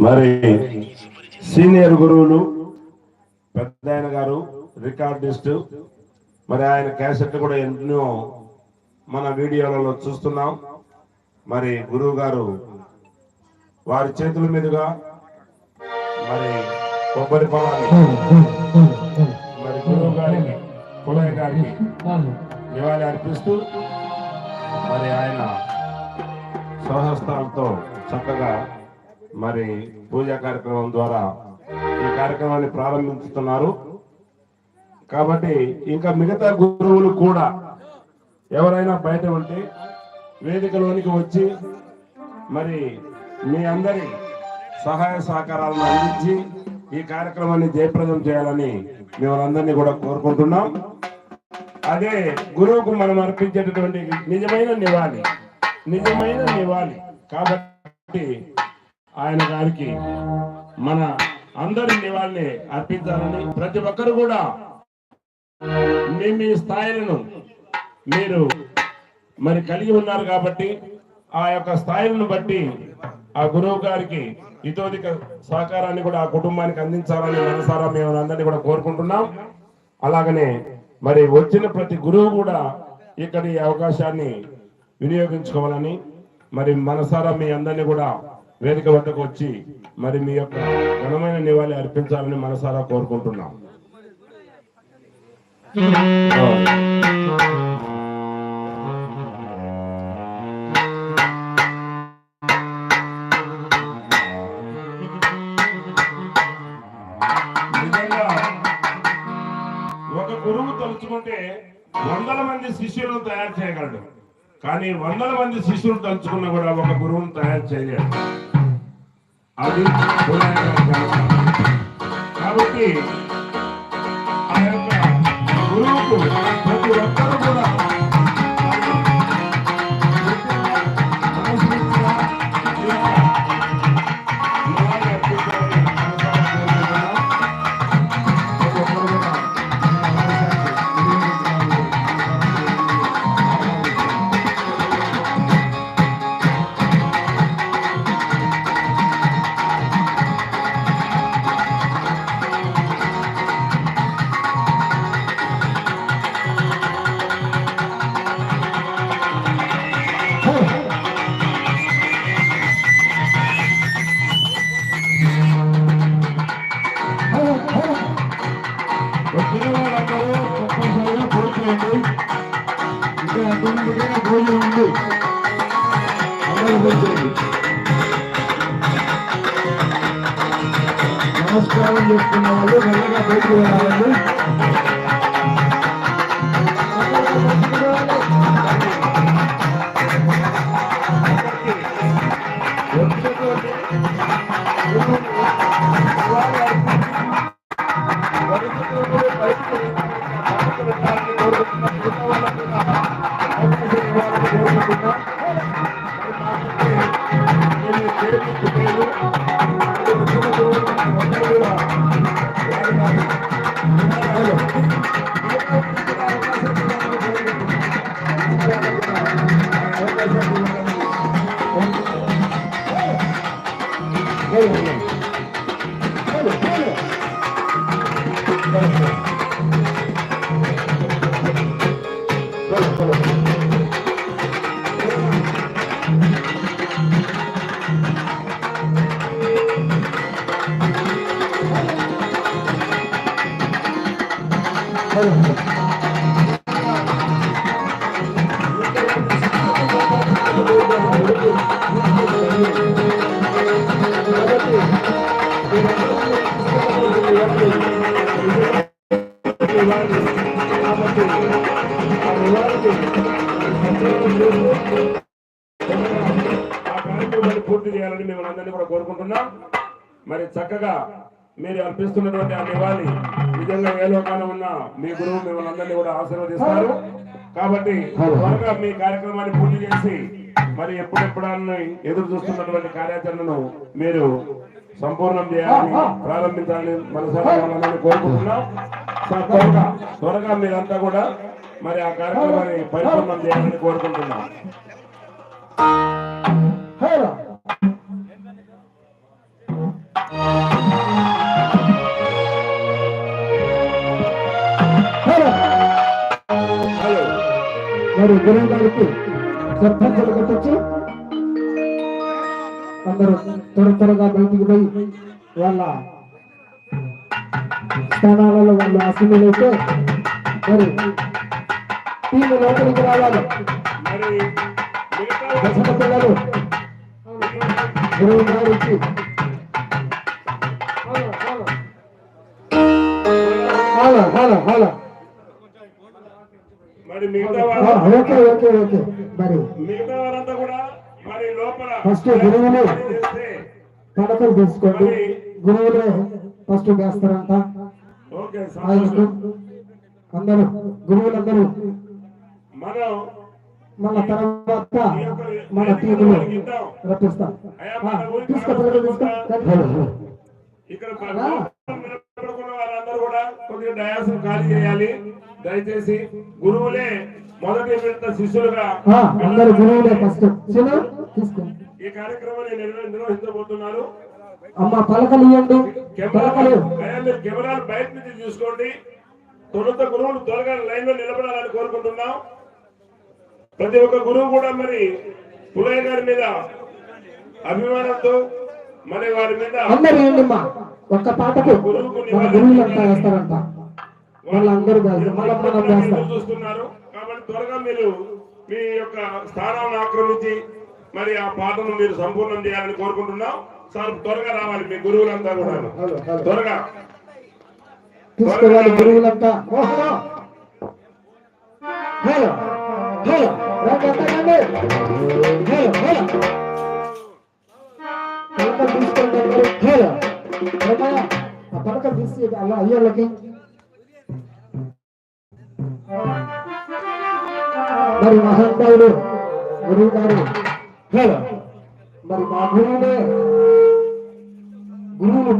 మరి సీనియర్ గురువులు పెద్ద ఆయన గారు రికార్డిస్ట్ మరి ఆయన క్యాసెట్ కూడా ఎన్నో మన వీడియోలలో చూస్తున్నాం. మరి గురువు గారు వారి చేతుల మీదుగా మరి కొబ్బరి పొలాన్ని నివాళి అర్పిస్తూ మరి ఆయన స్వహస్తాలతో చక్కగా మరి పూజా కార్యక్రమం ద్వారా ఈ కార్యక్రమాన్ని ప్రారంభించుతున్నారు. కాబట్టి ఇంకా మిగతా గురువులు కూడా ఎవరైనా బయట ఉంటే వేదికలోనికి వచ్చి మరి మీ అందరి సహాయ సహకారాలను అందించి ఈ కార్యక్రమాన్ని జయప్రదం చేయాలని మిమ్మల్ని కూడా కోరుకుంటున్నాం. అదే గురువుకు మనం అర్పించేటటువంటి నిజమైన నివాళి. నిజమైన నివాళి. కాబట్టి ఆయన గారికి మన అందరి నివాళిని అర్పించాలని ప్రతి ఒక్కరు కూడా మీ మీ స్థాయిలను మీరు మరి కలిగి ఉన్నారు కాబట్టి ఆ యొక్క స్థాయిలను బట్టి ఆ గురువు గారికి ఇతోధిక సహకారాన్ని కూడా ఆ కుటుంబానికి అందించాలని మనసారా మేము అందరినీ కూడా కోరుకుంటున్నాం. అలాగనే మరి వచ్చిన ప్రతి గురువు కూడా ఇక్కడ ఈ అవకాశాన్ని వినియోగించుకోవాలని మరి మనసారా మీ అందరినీ కూడా వేదిక వద్దకు వచ్చి మరి మీ యొక్క ఘనమైన నివాళి అర్పించాలని మనసారా కోరుకుంటున్నాం. తలుచుకుంటే వందల మంది శిష్యులను తయారు చేయగలడు. కానీ వందల మంది శిష్యులు తలుచుకున్నా కూడా ఒక గురువును తయారు చేయలేడు. అది కాబట్టి ఆ యొక్క గురువుకు ప్రతి ఒక్కరు కూడా భోజనం ఉంది నమస్కారం చేసుకున్న వాళ్ళు మెల్లగా బయటకు వెళ్ళాలండి గురువులు ఆ అందరినీ కూడా కోరుకుంటున్నాం. మరి చక్కగా మీరు అర్పిస్తున్నటువంటి ఆ నివాళి నిజంగా ఏ లోకాన ఉన్న మీ గురువు మిమ్మల్ని అందరినీ కూడా ఆశీర్వదిస్తారు. కాబట్టి త్వరగా మీ కార్యక్రమాన్ని పూర్తి చేసి మరి ఎప్పుడెప్పుడన్నా ఎదురు చూస్తున్నటువంటి కార్యాచరణను మీరు సంపూర్ణం చేయాలని ప్రారంభించాలని మనసారి కోరుకుంటున్నాం. త్వరగా త్వరగా మీరంతా కూడా మరి ఆ కార్యక్రమాన్ని పరిపూర్ణం చేయాలని కోరుకుంటున్నాం. గారికి సర్పంచులు కట్టొచ్చు అందరూ త్వర త్వరగా బయటికి పోయి వాళ్ళ స్థానాలలో వాళ్ళు అసెంబ్లీలైతే మరి టీము లోపలికి రావాలి. పిల్లలు గురువు గారికి ఓకే మరి మిగతా వారంతా కూడా మరి లోపల ఫస్ట్ గురువులు తీసుకోండి గురువులే ఫస్ట్ వేస్తారంట అందరూ గురువులందరూ మనం తర్వాత మన టీములు రప్పిస్తాం. ఇక్కడ కూడా కొద్దిగా డయాస్ ఖాళీ చేయాలి. దయచేసి గురువులే మొదటి విడత శిష్యులుగా అందరూ గురువులే ఫస్ట్ ఈ కార్యక్రమాన్ని నిర్వ- నిర్వహించబోతున్నారు అమ్మ పలకలు. ఇవ్వండి పలకలు కెమెరాలు బయట నుంచి చూసుకోండి తొలుత గురువులు త్వరగా లైన్లో నిలబడాలని కోరుకుంటున్నాం. ప్రతి ఒక్క గురువు కూడా మరి పులయ్య గారి మీద అభిమానంతో మరి వారి మీద అందరూ ఒక్క పాటకు వేస్తారంట. వాళ్ళందరూ చూస్తున్నారు. త్వరగా మీరు మీ యొక్క స్థానాన్ని ఆక్రమించి మరి ఆ పాటను మీరు సంపూర్ణం చేయాలని కోరుకుంటున్నాం. సార్ త్వరగా రావాలి మీ గురువులంతా కూడా. త్వరగా. తీసుకోవాలి గురువులంతా. ఓహో. Hello hello. రండి, రండి, రండి. మరి మహానుభావులు గురువు గారు మరి మా గురువులే గురువులు